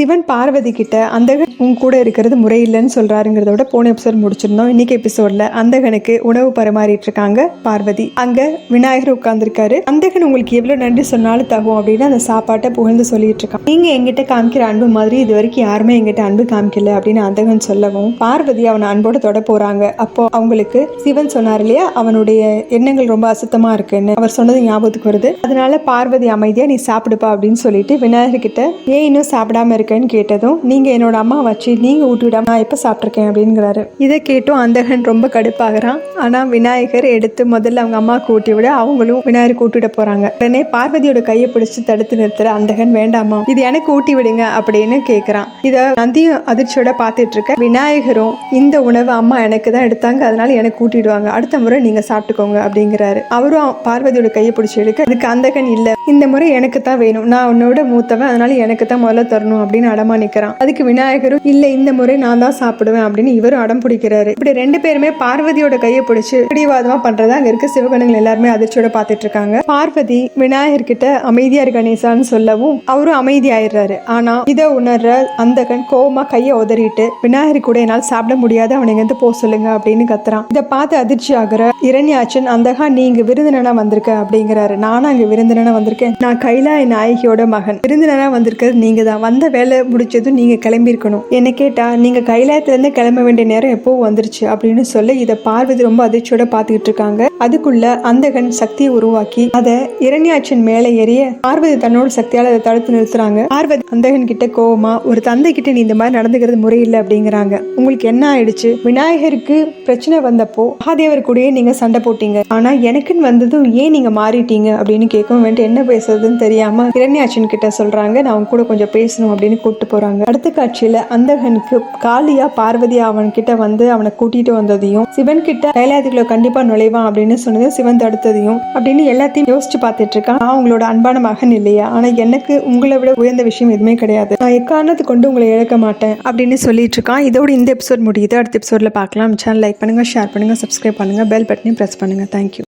சிவன் பார்வதி கிட்ட அந்தகன் உன் கூட இருக்கிறது முறையில்லைன்னு சொல்றாருங்கிறத விட போன எபிசோட் முடிச்சிருந்தோம். இன்னைக்கு எபிசோட்ல அந்தகனுக்கு உணவு பரிமாறிட்டு இருக்காங்க பார்வதி. அங்க விநாயகர் உட்கார்ந்துருக்காரு. அந்தகன் உங்களுக்கு எவ்வளவு நன்றி சொன்னாலும் தகும் அப்படின்னு அந்த சாப்பாட்டை புகழ்ந்து சொல்லிட்டு இருக்கான். நீங்க எங்கிட்ட காமிக்கிற அன்பு மாதிரி இது வரைக்கும் யாருமே எங்கிட்ட அன்பு காமிக்கல அப்படின்னு அந்தகன் சொல்லவும் பார்வதி அவனை அன்போட தொட போறாங்க. அப்போ அவங்களுக்கு சிவன் சொன்னார் இல்லையா அவனுடைய எண்ணங்கள் ரொம்ப அசுத்தமா இருக்குன்னு. அவர் சொன்னது ஞாபகத்துக்கு வருது. அதனால பார்வதி அமைதியா நீ சாப்பிடுப்பா அப்படின்னு சொல்லிட்டு விநாயகர் கிட்ட ஏன் இன்னும் சாப்பிடாம இருக்க இருக்கேன்னு கேட்டதும் நீங்க என்னோட அம்மா வச்சு நீங்க ஊட்டிவிடாம நான் எப்ப சாப்பிட்ருக்கேன் அப்படிங்கிறாரு. இதை கேட்டும் அந்தகன் ரொம்ப கடுப்பாகிறான். ஆனா விநாயகர் எடுத்து முதல்ல அவங்க அம்மாவுக்கு ஊட்டி விட அவங்களும் விநாயகருக்கு ஊட்டி போறாங்க. உடனே பார்வதியோட கையை பிடிச்சு தடுத்து நிறுத்துற அந்தகன் வேண்டாமா இது எனக்கு ஊட்டி விடுங்க அப்படின்னு கேக்குறான். இத நந்தியும் அதிர்ச்சியோட பார்த்துட்டு இருக்க விநாயகரும் இந்த உணவு அம்மா எனக்கு தான் எடுத்தாங்க அதனால எனக்கு கூட்டிடுவாங்க அடுத்த முறை நீங்க சாப்பிட்டுக்கோங்க அப்படிங்கிறாரு. அவரும் பார்வதியோட கையை பிடிச்சி எடுக்க அதுக்கு அந்தகன் இல்ல. இந்த முறை எனக்கு தான் வேணும். நான் உன்னோட மூத்தவன் அதனால எனக்கு தான் முதல்ல தரணும் அப்படின்னு அப்படின்னு அடமா நிக்கிறான். அதுக்கு விநாயகரும் இல்ல இந்த முறை நான் தான் சாப்பிடுவேன் அப்படின்னு இவரும் அடம் பிடிக்கிறாரு. இப்படி ரெண்டு பேருமே பார்வதியோட கையை பிடிச்சு பிடிவாதமா பண்றதா அங்க இருக்க சிவகணங்கள் எல்லாருமே அதிர்ச்சியோட பார்த்துட்டு இருக்காங்க. பார்வதி விநாயகர் கிட்ட அமைதியா இரு கணேசான்னு சொல்லவும் அவரும் அமைதியாயிடுறாரு. ஆனா இதை உணர்ற அந்த கண் கோவமா கையை உதறிட்டு விநாயகர் கூட என்னால் சாப்பிட முடியாது அவனை இருந்து போ சொல்லுங்க அப்படின்னு கத்துறான். இதை பார்த்து அதிர்ச்சி ஆகுற இரண்யாச்சன் அந்தகா நீங்க விருந்தினா வந்திருக்க அப்படிங்கிறாரு. நானும் அங்க விருந்தினா வந்திருக்கேன். நான் கைலாய நாயகியோட மகன். விருந்தினா வந்திருக்கிறது நீங்க தான் வந்த வேலை முடிச்சதும் நீங்க கிளம்பியிருக்கணும். என்ன கேட்டா நீங்க கைலாயத்துல இருந்து கிளம்ப வேண்டிய நேரம் எப்போ வந்துருச்சு அப்படின்னு சொல்லி இதை பார்வதி ரொம்ப அதிர்ச்சியோட பார்த்துக்கிட்டு இருக்காங்க. அதுக்குள்ள அந்தகன் சக்தியை உருவாக்கி அதை இரண்யாச்சன் மேலே எறிய பார்வதி தன்னோட சக்தியால அதை தடுத்து நிறுத்துறாங்க. பார்வதி அந்தகன் கிட்ட கோவமா ஒரு தந்தை கிட்ட நீ இந்த மாதிரி நடந்துக்கிறது முறையில்லை அப்படிங்கிறாங்க. உங்களுக்கு என்ன ஆயிடுச்சு? விநாயகருக்கு பிரச்சனை வந்தப்போ மகாதேவர் கூடயே நீங்க சண்டை போட்டீங்க. ஆனா எனக்குன்னு வந்ததும் ஏன் நீங்க மாறிட்டீங்க? அப்படின்னு கேட்கவும் வேண்டிய என்ன பேசுறதுன்னு தெரியாம இரண்யாச்சன் கிட்ட சொல்றாங்க. நான் அவங்க கூட கொஞ்சம் பேசணும் அப்படின்னு கூப்பிட்டு போறாங்க. அடுத்த காட்சியில அந்தகனுக்கு காளியா பார்வதி அவன் கிட்ட வந்து அவனை கூட்டிட்டு வந்ததையும் சிவன் கிட்ட கைலாயத்துக்குள்ள கண்டிப்பா நுழைவான் அப்படின்னு சொன்னதையும் சிவன் தடுத்ததையும் அப்படின்னு எல்லாத்தையும் யோசிச்சு பார்த்துட்டு இருக்கான். நான் உங்களோட அன்பான மகன் இல்லையா? ஆனா எனக்கு உங்களை விட உயர்ந்த விஷயம் எதுவுமே கிடையாது. நான் எக்காரணத்தை கொண்டு உங்களை இழக்க மாட்டேன் அப்படின்னு சொல்லிட்டு இருக்கான். இதோட இந்த எபிசோட் முடியுது. அடுத்த எபிசோட்ல பார்க்கலாம். சேனல் லைக் பண்ணுங்க ஷேர் பண்ணுங்க சப்ஸ்கிரைப் பண்ணுங்க பெல் பட்டனையும் ப்ரெஸ் பண்ணுங்க. Thank you